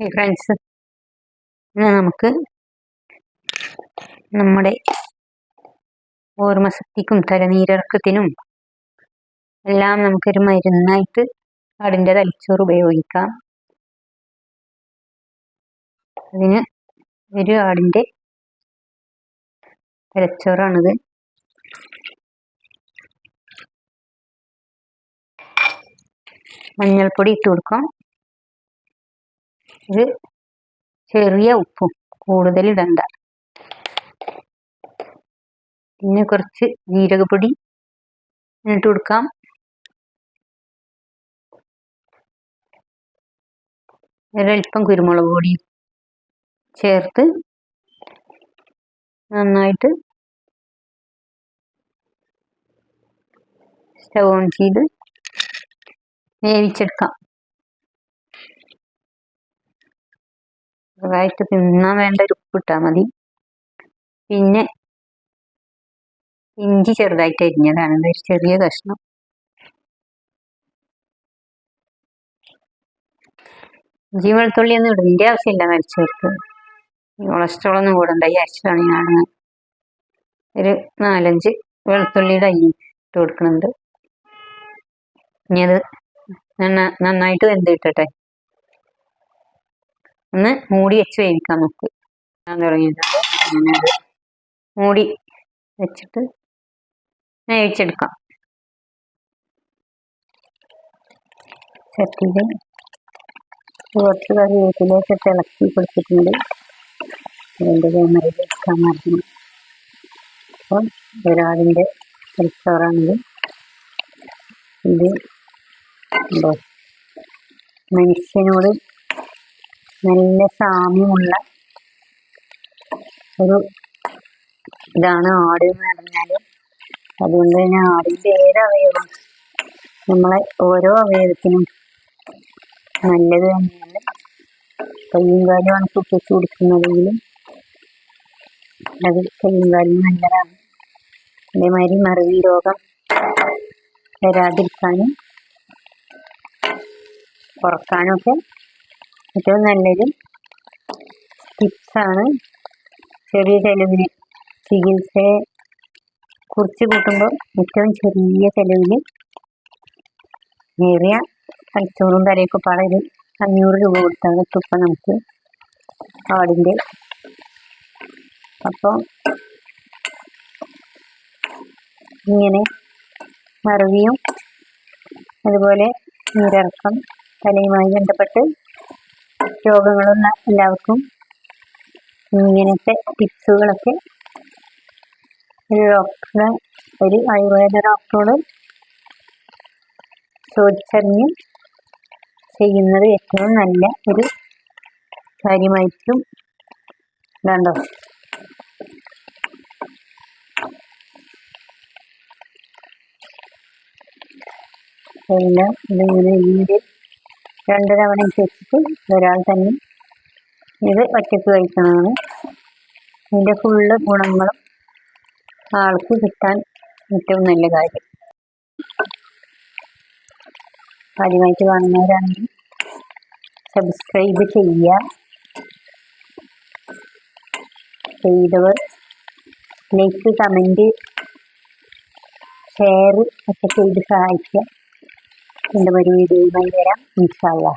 Friends. നമുക്ക് നമ്മുടെ ഓർമ്മശക്തിക്കും തലനീരക്കത്തിനും എല്ലാം നമുക്കൊരു മരുന്നായിട്ട് ആടിന്റെ തലച്ചോറ് ഉപയോഗിക്കാം. അതിന് ഒരു ആടിന്റെ തലച്ചോറാണിത്. മഞ്ഞൾപ്പൊടി ഇട്ട് കൊടുക്കാം. ഇത് ചെറിയ ഉപ്പും കൂടുതൽ ഇടണ്ട. പിന്നെ കുറച്ച് ജീരകപ്പൊടി ഇട്ട് കൊടുക്കാം. ഒരൽപ്പം കുരുമുളക് പൊടി ചേർത്ത് നന്നായിട്ട് സ്റ്റവ് ഓൺ ചെയ്ത് വേവിച്ചെടുക്കാം. ചെറുതായിട്ട് തിന്നാൻ വേണ്ട ഒരു ഉപ്പിട്ടാൽ മതി. പിന്നെ ഇഞ്ചി ചെറുതായിട്ട് അരിഞ്ഞതാണ്. ഒരു ചെറിയ കഷ്ണം. ഇഞ്ചി വെളുത്തുള്ളി ഒന്നും ഇടേണ്ട ആവശ്യമില്ല മരിച്ചവർക്ക്. കൊളസ്ട്രോൾ ഒന്നും കൂടണ്ട വിചാരിച്ചിട്ടാണ് ഞാൻ. ഒരു നാലഞ്ച് വെളുത്തുള്ളിയുടെ അരി ഇട്ട് കൊടുക്കുന്നുണ്ട്. ഇനി അത് നന്നായിട്ട് വെന്ത് കിട്ടട്ടെ. ഒന്ന് മൂടി വെച്ച് വേവിക്കാം നമുക്ക്. ഞാൻ തുടങ്ങിയിട്ടുണ്ട് മൂടി വെച്ചിട്ട് വേവിച്ചെടുക്കാം. ചട്ടിയിൽ കുറച്ച് കറിവേപ്പിലേക്ക് ഇളക്കി കൊടുത്തിട്ടുണ്ട്. അതിന്റെ എടുക്കാൻ മറന്നു. അപ്പം ഒരാളിന്റെ റിസ്റ്റോറാണിത് ഇത് മനുഷ്യനോട് നല്ല സാമ്യമുള്ള ഒരു ഇതാണ് ആട് എന്ന് പറഞ്ഞാൽ അതുകൊണ്ട് തന്നെ ആടിന്റെ ഏത് അവയവം നമ്മളെ ഓരോ അവയവത്തിനും നല്ലത് തന്നെയാണ്. കയ്യും കാലുമാണ് കുട്ടിച്ച് കൊടുക്കുന്നതെങ്കിലും അത് കയ്യും കാലും നല്ലതാണ്. അതേമാതിരി മറവി രോഗം വരാതിരിക്കാനും കുറക്കാനും ഏറ്റവും നല്ലൊരു ടിപ്സാണ് ചെറിയ ചെലവിന് ചികിത്സയെ കുറിച്ച് കൂട്ടുമ്പോൾ ഏറ്റവും ചെറിയ ചെലവിൽ ഏറിയ തലച്ചോറും തലയൊക്കെ പാടെ അഞ്ഞൂറ് രൂപ കൊടുത്താൽ ഇപ്പം നമുക്ക് ആടിന്റെ അപ്പോൾ ഇങ്ങനെ മറവിയും അതുപോലെ നീരിറക്കം തലയുമായി ബന്ധപ്പെട്ട് രോഗങ്ങളുള്ള എല്ലാവർക്കും ഇങ്ങനത്തെ ടിപ്സുകളൊക്കെ ഒരു ഡോക്ടറെ ഒരു ആയുർവേദ ഡോക്ടറോട് ചോദിച്ചറിഞ്ഞ് ചെയ്യുന്നത് ഏറ്റവും നല്ല ഒരു കാര്യമായിരിക്കും. വേണ്ടത് എല്ലാം ഇതിങ്ങനെ ഇതിന്റെ രണ്ട് തവണ വെച്ചിട്ട് ഒരാൾ തന്നെ ഇത് ഒറ്റയ്ക്ക് കഴിക്കണമാണ് ഇതിന്റെ ഫുള്ള് ഗുണങ്ങളും ആൾക്ക് കിട്ടാൻ ഏറ്റവും നല്ല കാര്യം. ആദ്യമായിട്ട് കാണുന്നവരാണെങ്കിൽ സബ്സ്ക്രൈബ് ചെയ്യുക. ചെയ്തവർ ലൈക്ക് കമന്റ് ഷെയർ ഒക്കെ ചെയ്ത് സഹായിക്കുക. എന്റെ ഒരു വീഡിയോയുമായി വരാം ഇൻഷാല്ലാ